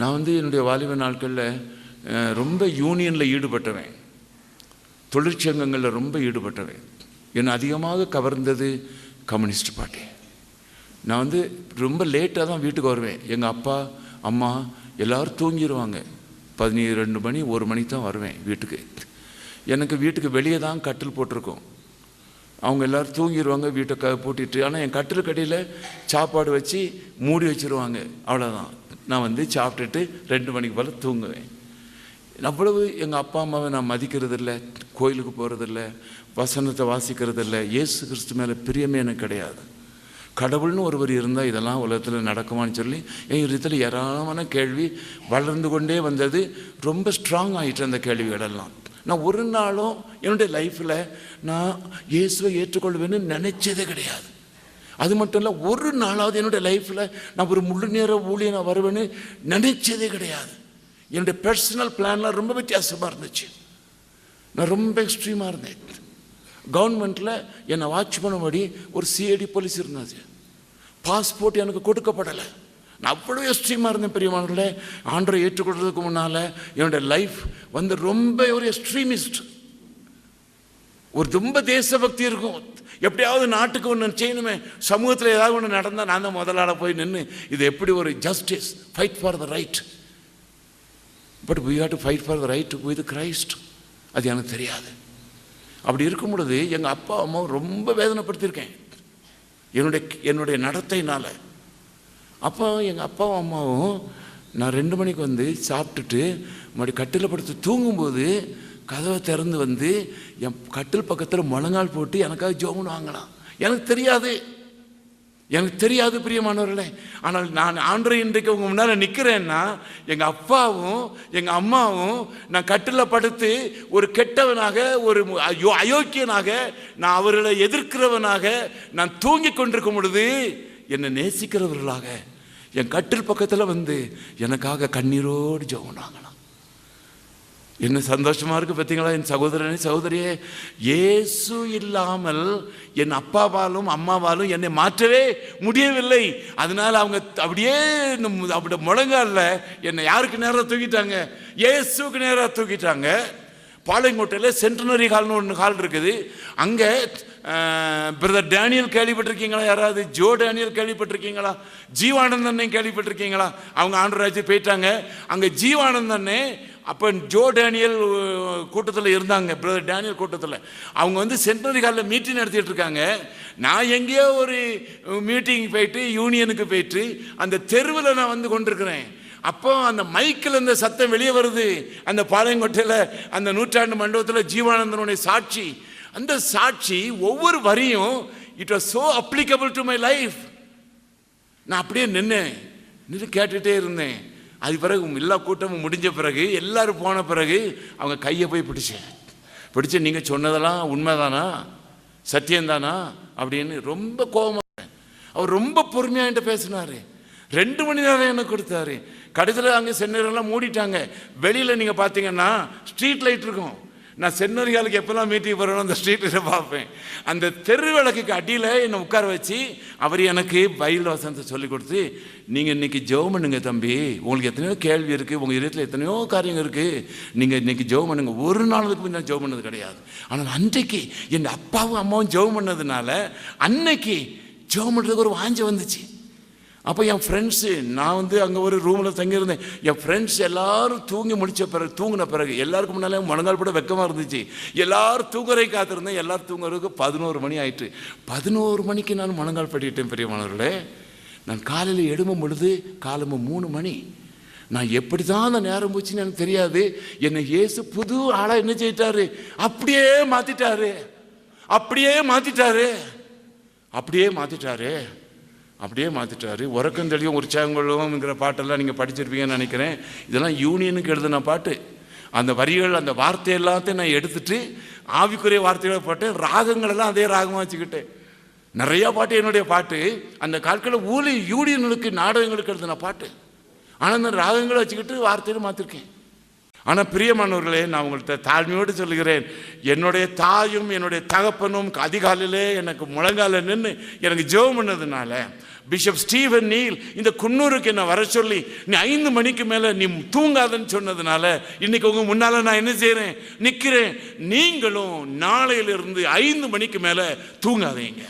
நான் வந்து என்னுடைய வாலிப நாட்களில் ரொம்ப யூனியனில் ஈடுபட்டவன். தொழிற்சங்கங்களில் ரொம்ப ஈடுபட்டவன். என்னை அதிகமாக கவர்ந்தது கம்யூனிஸ்ட் பார்ட்டி. நான் வந்து ரொம்ப லேட்டாக தான் வீட்டுக்கு வருவேன். எங்கள் அப்பா அம்மா எல்லோரும் தூங்கிடுவாங்க பதினேழு ரெண்டு மணி ஒரு மணிக்கு தான் வருவேன் வீட்டுக்கு. எனக்கு வீட்டுக்கு வெளியே தான் கட்டில் போட்டிருக்கோம். அவங்க எல்லாரும் தூங்கிடுவாங்க வீட்டை க பூட்டிட்டு. ஆனால் என் கட்டில் கடையில் சாப்பாடு வச்சு மூடி வச்சிருவாங்க. அவ்வளோதான் நான் வந்து சாப்பிட்டுட்டு ரெண்டு மணிக்கு போல் தூங்குவேன். அவ்வளவு எங்கள் அப்பா அம்மாவை நான் மதிக்கிறதில்ல கோயிலுக்கு போகிறதில்ல வசனத்தை வாசிக்கிறது இல்லை இயேசு கிறிஸ்து மேலே பிரியமே எனக்கு கிடையாது. கடவுள்னு ஒருவர் இருந்தால் இதெல்லாம் உலகத்தில் நடக்குமான்னு சொல்லி என் இதில் ஏராளமான கேள்வி வளர்ந்து கொண்டே வந்தது. ரொம்ப ஸ்ட்ராங் ஆகிட்டு அந்த கேள்விகளெல்லாம். நான் ஒரு நாளும் என்னுடைய லைஃப்பில் நான் இயேசுவை ஏற்றுக்கொள்வேன்னு நினச்சதே கிடையாது. அது மட்டும் இல்லை ஒரு நாளாவது என்னுடைய லைஃப்பில் நான் ஒரு முழு நேர ஊழிய நான் வருவேன்னு நினைச்சதே கிடையாது. என்னுடைய பர்சனல் பிளான்லாம் ரொம்ப வித்தியாசமாக இருந்துச்சு. நான் ரொம்ப எக்ஸ்ட்ரீமாக இருந்தேன். கவர்மெண்ட்டில் என்னை வாட்ச் பண்ணும்படி ஒரு சிஐடி போலீஸ் இருந்தது பாஸ்போர்ட் எனக்கு கொடுக்கப்படலை. நான் அவ்வளோ எக்ஸ்ட்ரீமாக இருந்தேன் பெரியமானவர்களே ஆண்டரை ஏற்றுக்கொள்றதுக்கு முன்னால் என்னுடைய லைஃப் வந்து ரொம்ப ஒரு எக்ஸ்ட்ரீமிஸ்ட் ஒரு ரொம்ப தேசபக்தி இருக்கும். எப்படியாவது நாட்டுக்கு ஒன்று செய்யணுமே. சமூகத்தில் ஏதாவது ஒன்று நடந்தால் நான் தான் முதலாள போய் நின்று இது எப்படி ஒரு justice fight for the right but we had to fight for the right with Christ அது எனக்கு தெரியாது. அப்படி இருக்கும் பொழுது எங்கள் அப்பா அம்மாவும் ரொம்ப வேதனைப்படுத்தியிருக்கேன். என்னுடைய என்னுடைய நடத்தையினால். அப்போ எங்கள் அப்பாவும் அம்மாவும் நான் ரெண்டு மணிக்கு வந்து சாப்பிட்டுட்டு மறுபடி கட்டில் படுத்து தூங்கும்போது கதவை திறந்து வந்து என் கட்டில் பக்கத்தில் முழங்கால் போட்டு எனக்காக ஜோமுன்னு வாங்கலாம் எனக்கு தெரியாது. எனக்கு தெரியாது பிரியமானவர்களே. ஆனால் நான் ஆண்டரை இன்றைக்கு உங்கள் முன்னால் நிற்கிறேன்னா எங்கள் அப்பாவும் எங்கள் அம்மாவும் நான் கட்டில் படுத்து ஒரு கெட்டவனாக ஒரு அயோ அயோக்கியனாக நான் அவர்களை எதிர்க்கிறவனாக நான் தூங்கி கொண்டிருக்கும் பொழுது என்னை நேசிக்கிறவர்களாக என் கட்டில் பக்கத்தில் வந்து எனக்காக கண்ணீரோடு ஜெபனாங்களாம் என்ன சந்தோஷமாக இருக்கு பார்த்தீங்களா என் சகோதரனே சகோதரியே இயேசு இல்லாமல் என் அப்பாவாலும் அம்மாவாலும் என்னை மாற்றவே முடியவில்லை. அதனால் அவங்க அப்படியே அப்படி முழங்கால என்னை யாருக்கு நேராக தூக்கிட்டாங்க? இயேசுக்கு நேராக தூக்கிட்டாங்க. பாளையங்கோட்டையில் சென்டனரி ஹால்னு ஒன்று ஹால் இருக்குது. அங்கே பிரதர் டேனியல் கேள்விப்பட்டிருக்கீங்களா? யாராவது ஜோ டேனியல் கேள்விப்பட்டிருக்கீங்களா? ஜீவானந்தனை கேள்விப்பட்டிருக்கீங்களா? அவங்க ஆண்டராஜ் போயிட்டாங்க. அங்கே ஜீவானந்தன்னே அப்போ ஜோ டேனியல் கூட்டத்தில் இருந்தாங்க பிரதர் டேனியல் கூட்டத்தில். அவங்க வந்து சென்ட்ரல் ஹாலில் மீட்டிங் நடத்திட்டு இருக்காங்க. நான் எங்கேயோ ஒரு மீட்டிங் போயிட்டு யூனியனுக்கு போயிட்டு அந்த தெருவில் நான் வந்து கொண்டிருக்கிறேன். அப்போ அந்த மைக்கில் இந்த சத்தம் வெளியே வருது. அந்த பாளையங்கோட்டையில் அந்த நூற்றாண்டு மண்டபத்தில் ஜீவானந்தனுடைய சாட்சி. அந்த சாட்சி ஒவ்வொரு வரியும் it was so applicable to my life நான் அப்படியே நின்னேன். நின்று கேட்டுகிட்டே இருந்தேன். அது பிறகு எல்லா கூட்டமும் முடிஞ்ச பிறகு எல்லாரும் போன பிறகு அவங்க கையை போய் பிடிச்சேன் பிடிச்சு நீங்கள் சொன்னதெல்லாம் உண்மைதானா? சத்தியம்தானா? அப்படின்னு ரொம்ப கோபமாக அவர் ரொம்ப பொறுமையாக என்கிட்ட பேசினாரு. ரெண்டு மணி நேரம் எனக்கு கொடுத்தாரு. கடைசியில் அங்கே சென்னரெல்லாம் மூடிட்டாங்க. வெளியில் நீங்கள் பார்த்தீங்கன்னா ஸ்ட்ரீட் லைட் இருக்கும். நான் சென்னரியாலுக்கு எப்போல்லாம் மீட்டிங் போகிறேனோ அந்த ஸ்ட்ரீட்டில் பார்ப்பேன். அந்த தெரு விளக்குக்கு அடியில் என்னை உட்கார வச்சு அவர் எனக்கு பயில் வசனத்தை சொல்லி கொடுத்து நீங்கள் இன்றைக்கி ஜெபம் பண்ணுங்க தம்பி. உங்களுக்கு எத்தனையோ கேள்வி இருக்குது உங்கள் இதயத்தில் எத்தனையோ காரியங்கள் இருக்குது நீங்கள் இன்றைக்கி ஜெபம் பண்ணுங்க. ஒரு நாளுக்கு முன்ன ஜெபம் பண்ணது கிடையாது. ஆனால் அன்றைக்கு என் அப்பாவும் அம்மாவும் ஜெபம் பண்ணதுனால அன்னைக்கு ஜெபம் பண்ணுறதுக்கு ஒரு வாஞ்சம் வந்துச்சு. அப்போ என் ஃப்ரெண்ட்ஸு நான் வந்து அங்கே ஒரு ரூமில் தங்கியிருந்தேன். என் ஃப்ரெண்ட்ஸ் எல்லாரும் தூங்கி முடிச்ச பிறகு தூங்கின பிறகு எல்லாருக்கும் முன்னாலே முழங்கால் கூட வெக்கமாக இருந்துச்சு. எல்லோரும் தூங்குறதை காத்திருந்தேன். எல்லோரும் தூங்குறதுக்கு பதினோரு மணி ஆயிட்டு. பதினோரு மணிக்கு நான் முழங்கால் படிக்கிட்டேன் பெரியமானவர்களே நான் காலையில் எழும்பும் பொழுது காலம்பு மூணு மணி. நான் எப்படி தான் அந்த நேரம் போச்சுன்னு எனக்கு தெரியாது. என்னை ஏசு புது ஆளாக என்ன செய்யிட்டாரு? அப்படியே மாற்றிட்டாரு அப்படியே மாற்றிட்டாரு அப்படியே மாற்றிட்டாரு அப்படியே மாற்றிட்டாரு உறக்கம் தெளிவும் உற்சாகங்களும்ங்கிற பாட்டெல்லாம் நீங்கள் படிச்சிருப்பீங்கன்னு நினைக்கிறேன். இதெல்லாம் யூனியனுக்கு எழுதின பாட்டு. அந்த வரிகள் அந்த வார்த்தை எல்லாத்தையும் நான் எடுத்துட்டு ஆவிக்குரிய வார்த்தைகளை போட்டு ராகங்களெல்லாம் அதே ராகமாக வச்சுக்கிட்டேன் நிறையா பாட்டு என்னுடைய பாட்டு. அந்த காலத்தில் ஊழி யூனியனுக்கு நாடகங்களுக்கு எழுதின பாட்டு. ஆனால் அந்த ராகங்களை வச்சுக்கிட்டு வார்த்தையில் மாற்றிருக்கேன் ஆனால் பிரியமானவர்களே நான் உங்கள்கிட்ட தாழ்மையோடு சொல்லுகிறேன். என்னுடைய தாயும் என்னுடைய தகப்பனும் அதிகாலையிலே எனக்கு முழங்கால நின்று எனக்கு ஜெபம் பண்ணதுனால பிஷப் ஸ்டீவன் நீல் இந்த குன்னூருக்கு என்னை வர சொல்லி நீ ஐந்து மணிக்கு மேலே நீ தூங்காதன்னு சொன்னதுனால இன்னைக்கு உங்கள் முன்னால் நான் என்ன செய்கிறேன் நிற்கிறேன் நீங்களும் நாளையிலிருந்து ஐந்து மணிக்கு மேலே தூங்காதீங்க.